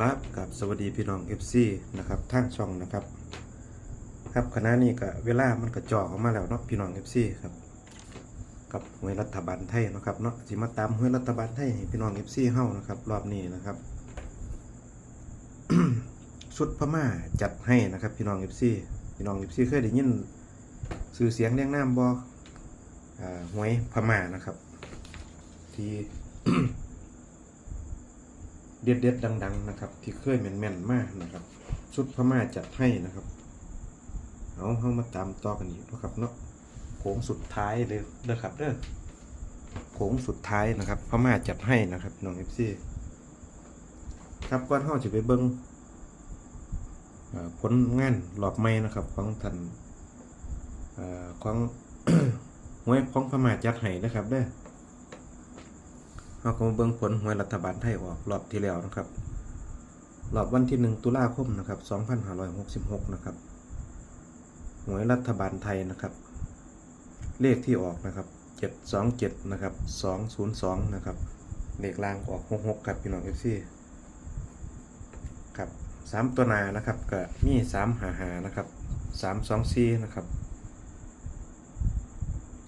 ครับกับสวัสดีพี่น้อง FC นะครับทางช่องนะครับ ครับขณะนี้ก็เวลามันก็จ่อออกมาแล้วเนาะพี่น้อง FC ครับ กับหวยรัฐบาลไทยนะครับเนาะสิมาตามหวยรัฐบาลไทยพี่น้อง FC เฮานะครับ รอบนี้นะครับชุดพม่าจัดให้นะครับ พี่น้อง FC พี่น้อง FC เคยได้ยินสื่อเสียงเรียงนามบ่อ่าหวยพม่านะครับ ที่ เด็ดเด็ดๆดัง ๆ นะครับ ที่เคยแม่นๆมากนะครับชุดพม่าจัดให้นะครับเอาเข้ามาตามต่อกันอีกนะครับเนาะโค้งสุดท้ายเลยเด้อครับเด้อโค้งสุดท้ายนะครับพม่าจัดให้นะครับน้องเอฟซีครับก่อนเข้าจะไปเบิ้งเอ่อผลงานหลอบไม้นะครับของท่านของหวยของพม่าจัดให้นะครับเด้อ เราก็มาเบิ่งผลหวยรัฐบาลไทยออกรอบที่แล้วนะครับรอบวันที่ 1 ตุลาคมนะครับ2566 นะครับหวยรัฐบาลไทยนะครับ เลขที่ออกนะครับ 727 นะครับ 202 นะครับเลขล่างออก 66 ครับพี่น้อง FC ครับ3ตัวนานะครับก็มี3หาหานะครับ 324 นะครับ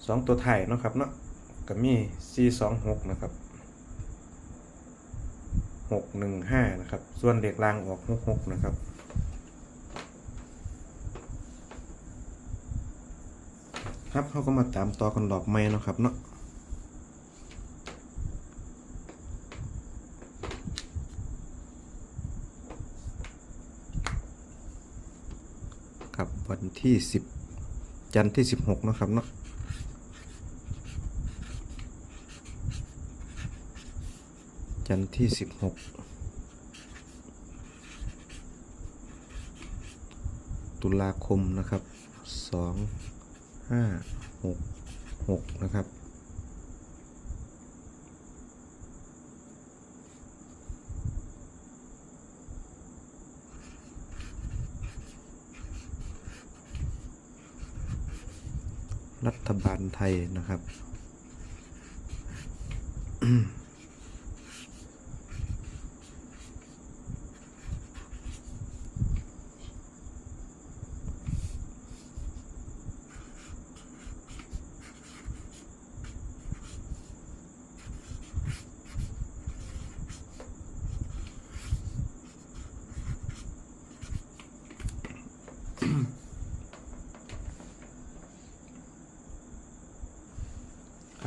2 ตัวไทยนะครับเนาะก็มี 426 นะครับ หกหนึ่งห้านะครับ ส่วนเด็กลางออกหกหกนะครับ ครับเขาก็มาตามต่อกันหลอกไม้นะครับเนาะครับวันที่สิบจันทร์ที่สิบหกนะครับเนาะ จันทร์ที่สิบหกตุลาคมนะครับสองห้าหกหกนะครับ รัฐบาลไทยนะครับ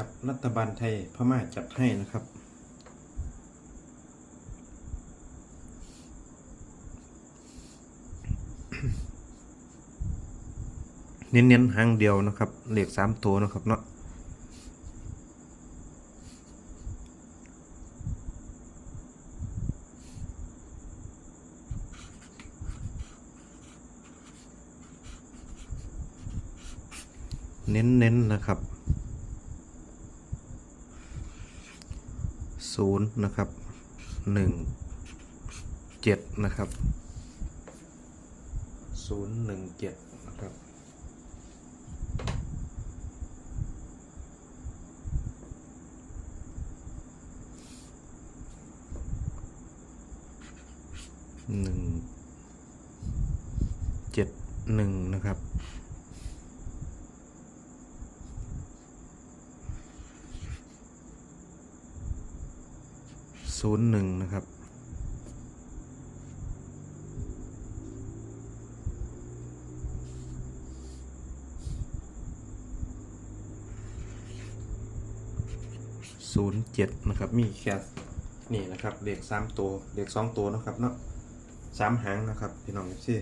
ครับ รัฐบาลไทยพม่าจัดให้นะครับ เน้นๆหางเดียวนะครับเหล็กสามตัวนะครับเนาะเน้นๆนะครับ ศูนย์นะครับหนึ่งเจ็ดนะครับศูนย์หนึ่งเจ็ดนะครับหนึ่งเจ็ดหนึ่งนะครับ ศูนย์หนึ่งนะครับ ศูนย์เจ็ดนะครับ มีแค่นี่นะครับเลขสามตัวเลขสองตัวนะครับเนาะสามหางนะครับพี่น้องพี่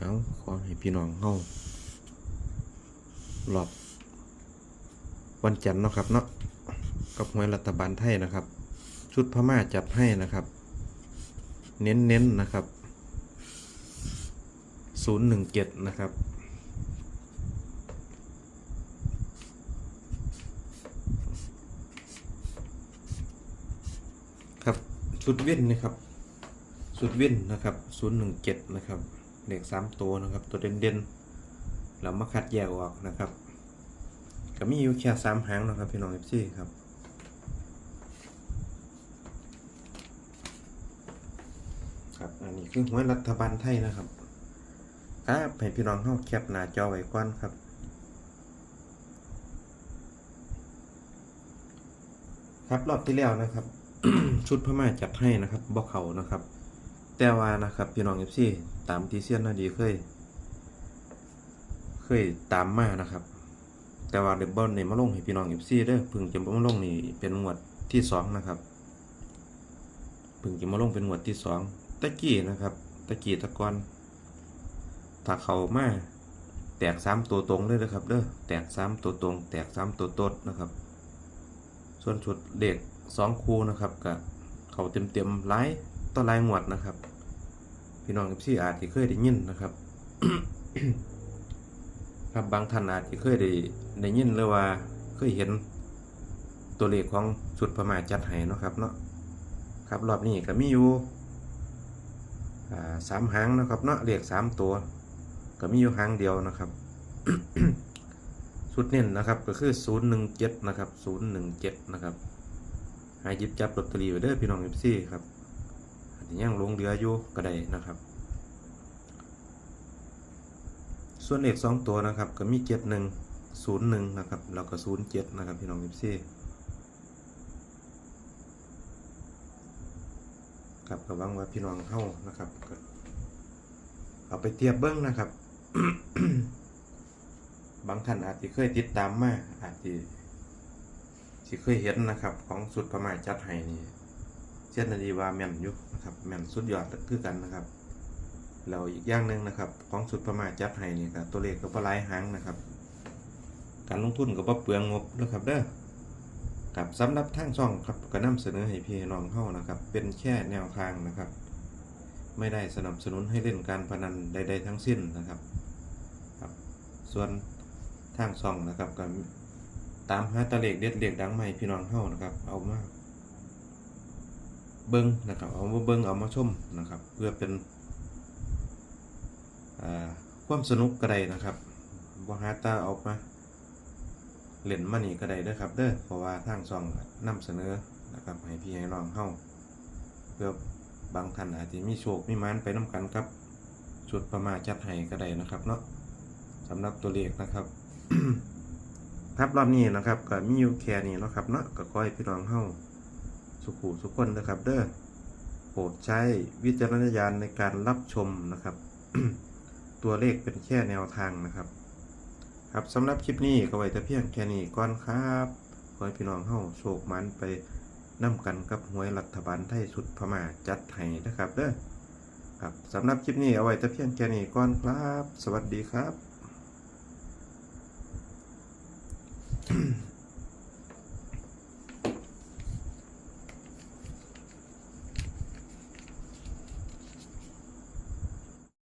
เอาขอให้พี่น้องเฮา รอบวันจันทร์เนาะครับเนาะกับหวยรัฐบาลไทยนะครับ ชุดพม่าจัดให้นะครับ เน้นๆนะครับ 017 นะครับครับชุดเว้นนะครับชุดเว้นนะครับ 017 นะครับเลข3ตัวนะครับ ตัวเด่นๆ เรามาคัดแยกออกนะครับก็มีอยู่แค่สามหางนะครับพี่น้องเอฟซีครับครับ อันนี้คือหวยรัฐบาลไทยนะครับครับให้พี่น้องเข้าแคปหน้าจอไว้ก่อนครับครับรอบที่แล้วนะครับ ชุดพม่าจัดให้นะครับบ่เขานะครับ แต่ว่านะครับพี่น้องเอฟซีตามที่เซียนนาดีเคย เคยตามมานะครับ แต่ว่าเดบอลเนี่ยมาลงให้พี่น้องเอฟซีเด้อพึ่งจะมาลงนี่เป็นงวดที่สองนะครับพึ่งจะมาลงเป็นงวดที่สองตะกี้นะครับ ตะกี้ตะกอนถ้าเขามาแตกสามตัวตรงเลยนะครับเด้อแตกสามตัวตรง แตกสามตัวตดนะครับ ส่วนชุดเด็กสองคูนะครับกับเขาเต็มเต็มๆหลายต่อหลายงวดนะครับ พี่น้องเอฟซีอาจจะเคยได้ยินนะครับ ครับบางท่านอาจจะเคยได้ได้ยินหรือว่าเคยเห็นตัวเลขของชุดประมาจัดให้นะครับเนาะครับรอบนี้ก็มีอยู่สามหางนะครับเนาะเลขสามตัว ก็มีอยู่หางเดียวนะครับชุดเน้นนะครับก็คือ017นะครับ017นะครับหายิบจับลอตเตอรี่ไว้เด้อพี่น้อง FC ครับอาจจะยังลงเหลืออยู่ก็ได้นะครับ ส่วนเลข2ตัวนะครับก็มี71 01นะครับแล้วก็07นะครับพี่น้อง FC ครับก็หวังว่าพี่น้องเฮานะครับเอาไปเทียบเบิ้งนะครับ บางท่านอาจจะเคยติดตามมาอาจจะสิเคยเห็นนะครับ ของสุดประมาณจัดให้นี่เช่นนาดีว่าแม่นยู่นะครับแม่นสุดยอดคือกันนะครับ เราอีกอย่างหนึ่งนะครับ ของสุดประมาณจัดให้นี่ครับตัวเลขก็บ่หลายหางนะครับ การลงทุนก็บ่เปลืองงบนะครับเด้อครับสำหรับทางช่องครับก็นำเสนอให้พี่น้องเฮานะครับ เป็นแค่แนวทางนะครับ ไม่ได้สนับสนุนให้เล่นการพนันใด ๆ ทั้งสิ้นนะครับครับ ส่วนทางช่องนะครับก็ตามหาตะเลขเด็ดเลขดังใหม่พี่น้องเฮานะครับ เอามาเบิ้งนะครับ เอามาเบิ้งเอามาชมนะครับ เพื่อเป็น ความสนุกก็ได้นะครับบ่หาตาเอามาเล่นมานี่ก็ได้เด้อครับเด้อเพราะว่าทางช่องนำเสนอนะครับให้พี่ให้น้องเฮาเพื่อบางท่านอาจจะมีโชคมีมานไปน้กันครับชุดประมาจัดให้ก็ได้นะครับเนาะสำหรับตัวเลขนะครับ ครับรอบนี้นะครับก็มีอยู่แค่นี้นะครับเนาะก็ขอให้พี่น้องเฮาสุขุสุขคนนะครับ เด้อโปรดใช้วิจารณญาณในการรับชมนะครับ ตัวเลขเป็นแค่แนวทางนะครับ ครับสำหรับคลิปนี้ก็ไว้แต่เพียงแค่นี้ก่อนครับขอให้พี่น้องเฮาโชคมันไปนํกันกับหวยรัฐบาลไทยสุดพม่าจัดให้นะครับเด้อครับสำหรับคลิปนี้เอาไว้แต่เพียงแค่นี้ก่อนครับ สวัสดีครับ